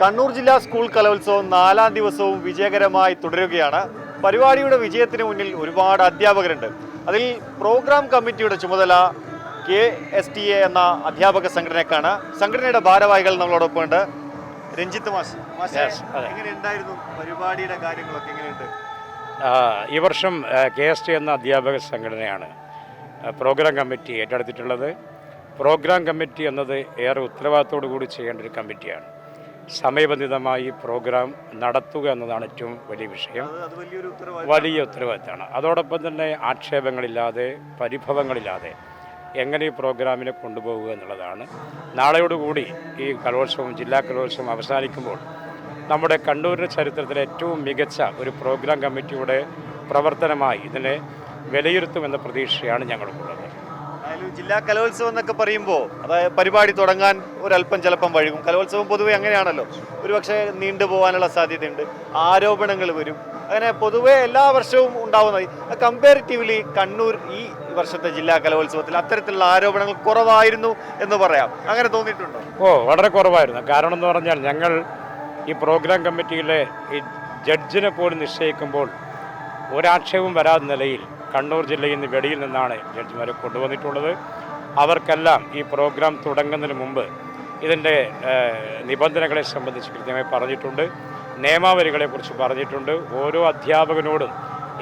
കണ്ണൂർ ജില്ലാ സ്കൂൾ കലോത്സവം നാലാം ദിവസവും വിജയകരമായി തുടരുകയാണ്. പരിപാടിയുടെ വിജയത്തിന് മുന്നിൽ ഒരുപാട് അധ്യാപകരുണ്ട്. അതിൽ പ്രോഗ്രാം കമ്മിറ്റിയുടെ ചുമതല കെ എസ് ടി എ എന്ന അധ്യാപക സംഘടനക്കാണ്. സംഘടനയുടെ ഭാരവാഹികൾ നമ്മളോടൊപ്പം ഉണ്ട്. രഞ്ജിത്ത് മാഷ്. എങ്ങനെയുണ്ടായിരുന്നു പരിപാടിയുടെ കാര്യങ്ങളൊക്കെ എങ്ങനെയുണ്ട്? ഈ വർഷം കെ എസ് ടി എന്ന അധ്യാപക സംഘടനയാണ് പ്രോഗ്രാം കമ്മിറ്റി ഏറ്റെടുത്തിട്ടുള്ളത്. പ്രോഗ്രാം കമ്മിറ്റി എന്നത് ഏറെ ഉത്തരവാദിത്തോടു കൂടി ചെയ്യേണ്ട ഒരു കമ്മിറ്റിയാണ്. സമയബന്ധിതമായി പ്രോഗ്രാം നടത്തുക എന്നതാണ് ഏറ്റവും വലിയ വിഷയം. വലിയ ഉത്തരവാദിത്തമാണ്. അതോടൊപ്പം തന്നെ ആക്ഷേപങ്ങളില്ലാതെ പരിഭവങ്ങളില്ലാതെ എങ്ങനെ ഈ പ്രോഗ്രാമിനെ കൊണ്ടുപോകുക എന്നുള്ളതാണ്. നാളെയോടുകൂടി ഈ കലോത്സവം ജില്ലാ കലോത്സവം അവസാനിക്കുമ്പോൾ നമ്മുടെ കണ്ണൂരിന്റെ ചരിത്രത്തിലെ ഏറ്റവും മികച്ച ഒരു പ്രോഗ്രാം കമ്മിറ്റിയുടെ പ്രവർത്തനമായി ഇതിനെ വിലയിരുത്തുമെന്ന പ്രതീക്ഷയാണ് ഞങ്ങൾക്കുള്ളത് ജില്ലാ കലോത്സവം എന്നൊക്കെ പറയുമ്പോൾ അതായത് പരിപാടി തുടങ്ങാൻ ഒരല്പം ചിലപ്പം വഴുകും. കലോത്സവം പൊതുവെ അങ്ങനെയാണല്ലോ. ഒരുപക്ഷെ നീണ്ടു പോകാനുള്ള സാധ്യതയുണ്ട്. ആരോപണങ്ങൾ വരും. അങ്ങനെ പൊതുവെ എല്ലാ വർഷവും ഉണ്ടാവുന്നത് കമ്പാരിറ്റീവ്ലി കണ്ണൂർ ഈ വർഷത്തെ ജില്ലാ കലോത്സവത്തിൽ അത്തരത്തിലുള്ള ആരോപണങ്ങൾ കുറവായിരുന്നു എന്ന് പറയാം. അങ്ങനെ തോന്നിയിട്ടുണ്ടോ? ഓ വളരെ കുറവായിരുന്നു. കാരണം എന്ന് പറഞ്ഞാൽ ഞങ്ങൾ ഈ പ്രോഗ്രാം കമ്മിറ്റിയിലെ ഈ ജഡ്ജിനെ പോലും നിശ്ചയിക്കുമ്പോൾ ഒരാക്ഷേപം വരാത്ത നിലയിൽ കണ്ണൂർ ജില്ലയിൽ നിന്ന് വെടിയിൽ നിന്നാണ് ജഡ്ജിമാരെ കൊണ്ടുവന്നിട്ടുള്ളത്. അവർക്കെല്ലാം ഈ പ്രോഗ്രാം തുടങ്ങുന്നതിന് മുമ്പ് ഇതിന്റെ നിബന്ധനകളെ സംബന്ധിച്ച് കൃത്യമായി പറഞ്ഞിട്ടുണ്ട്. നിയമാവലികളെക്കുറിച്ച് പറഞ്ഞിട്ടുണ്ട്. ഓരോ അധ്യാപകനോടും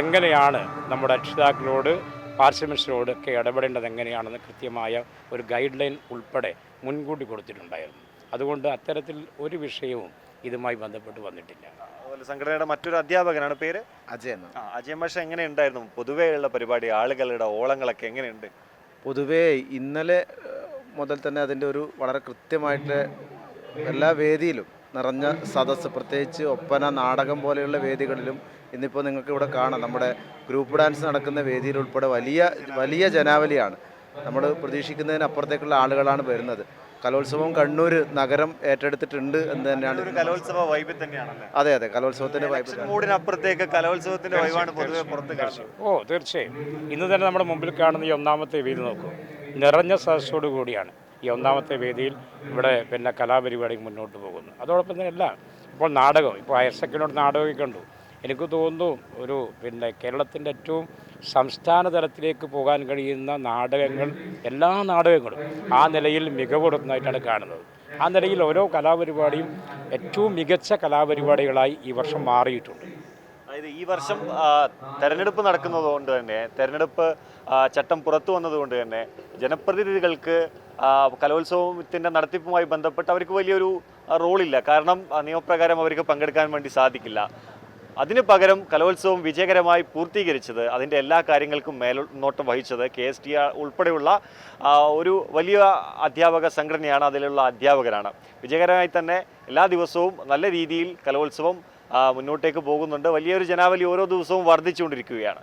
എങ്ങനെയാണ് നമ്മുടെ രക്ഷിതാക്കളോട് പാർശ്വമൻസിനോട് ഒക്കെ ഇടപെടേണ്ടത് എങ്ങനെയാണെന്ന് കൃത്യമായ ഒരു ഗൈഡ് ലൈൻ ഉൾപ്പെടെ മുൻകൂട്ടി കൊടുത്തിട്ടുണ്ടായിരുന്നു. അതുകൊണ്ട് അത്തരത്തിൽ ഒരു വിഷയവും ഇതുമായി ബന്ധപ്പെട്ട് വന്നിട്ടില്ല. അതുപോലെ സംഘടനയുടെ മറ്റൊരു അധ്യാപകനാണ്. പേര്? അജയ് എന്ന്. ആ, അജയ് മാഷ എങ്ങനെയുണ്ടായിരുന്നു? പൊതുവെയുള്ള പരിപാടി ആളുകളുടെ ഓളങ്ങളൊക്കെ എങ്ങനെയുണ്ട്? പൊതുവേ ഇന്നലെ മുതൽ തന്നെ അതിന്റെ ഒരു വളരെ കൃത്യമായിട്ട് എല്ലാ വേദിയിലും നിറഞ്ഞ സദസ്സ് പ്രത്യേകിച്ച് ഒപ്പന നാടകം പോലെയുള്ള വേദികളിലും ഇന്നിപ്പോൾ നിങ്ങൾക്ക് ഇവിടെ കാണാം. നമ്മുടെ ഗ്രൂപ്പ് ഡാൻസ് നടക്കുന്ന വേദിയിൽ ഉൾപ്പെടെ വലിയ വലിയ ജനാവലിയാണ്. നമ്മൾ പ്രതീക്ഷിക്കുന്നതിന് അപ്പുറത്തേക്കുള്ള ആളുകളാണ് വരുന്നത്. കലോത്സവം കണ്ണൂർ നഗരം ഏറ്റെടുത്തിട്ടുണ്ട് എന്ന് തന്നെയാണ് കലോത്സവ വൈബിൽ തന്നെയാണ് അതെ അതെ കലോത്സവത്തിന്റെ വൈബ് മൂടിനപ്പുറത്തേക്ക് കലോത്സവത്തിന്റെ വൈബാണ് പൊതുവെ പുറത്ത് കാണുന്നത്. ഓ തീർച്ചയായും. ഇന്ന് തന്നെ നമ്മുടെ മുമ്പിൽ കാണുന്ന ഈ ഒന്നാമത്തെ വേദി നോക്കൂ. നിറഞ്ഞ സദസ്സോടു കൂടിയാണ് ഈ ഒന്നാമത്തെ വേദിയിൽ ഇവിടെ പിന്നെ കലാപരിപാടി മുന്നോട്ട് പോകുന്നു അതോടൊപ്പം തന്നെ അല്ല ഇപ്പോൾ നാടകം ഇപ്പോൾ ഹയർ സെക്കൻഡറി നാടകമൊക്കെ കണ്ടു. എനിക്ക് തോന്നുന്നു ഒരു പിന്നെ കേരളത്തിന്റെ ഏറ്റവും സംസ്ഥാന തലത്തിലേക്ക് പോകാൻ കഴിയുന്ന നാടകങ്ങൾ എല്ലാ നാടകങ്ങളും ആ നിലയിൽ മികവുടുന്നതായിട്ടാണ് കാണുന്നത്. ആ നിലയിൽ ഓരോ കലാപരിപാടിയും ഏറ്റവും മികച്ച കലാപരിപാടികളായി ഈ വർഷം മാറിയിട്ടുണ്ട്. അതായത് ഈ വർഷം തെരഞ്ഞെടുപ്പ് നടക്കുന്നത് കൊണ്ട് തന്നെ തെരഞ്ഞെടുപ്പ് ചട്ടം പുറത്തു വന്നതുകൊണ്ട് തന്നെ ജനപ്രതിനിധികൾക്ക് കലോത്സവത്തിന്റെ നടത്തിപ്പുമായി ബന്ധപ്പെട്ട് അവർക്ക് വലിയൊരു റോളില്ല. കാരണം നിയമപ്രകാരം അവർക്ക് പങ്കെടുക്കാൻ വേണ്ടി സാധിക്കില്ല. അതിനു പകരം കലോത്സവം വിജയകരമായി പൂർത്തീകരിച്ചത് അതിന്റെ എല്ലാ കാര്യങ്ങൾക്കും മേൽനോട്ടം വഹിച്ചത് കെ എസ് ടി ഉൾപ്പെടെയുള്ള ഒരു വലിയ അധ്യാപക സംഘടനയാണ് അതിലുള്ള അധ്യാപകരാണ്. വിജയകരമായി തന്നെ എല്ലാ ദിവസവും നല്ല രീതിയിൽ കലോത്സവം മുന്നോട്ടേക്ക് പോകുന്നുണ്ട്. വലിയൊരു ജനാവലി ഓരോ ദിവസവും വർദ്ധിച്ചുകൊണ്ടിരിക്കുകയാണ്.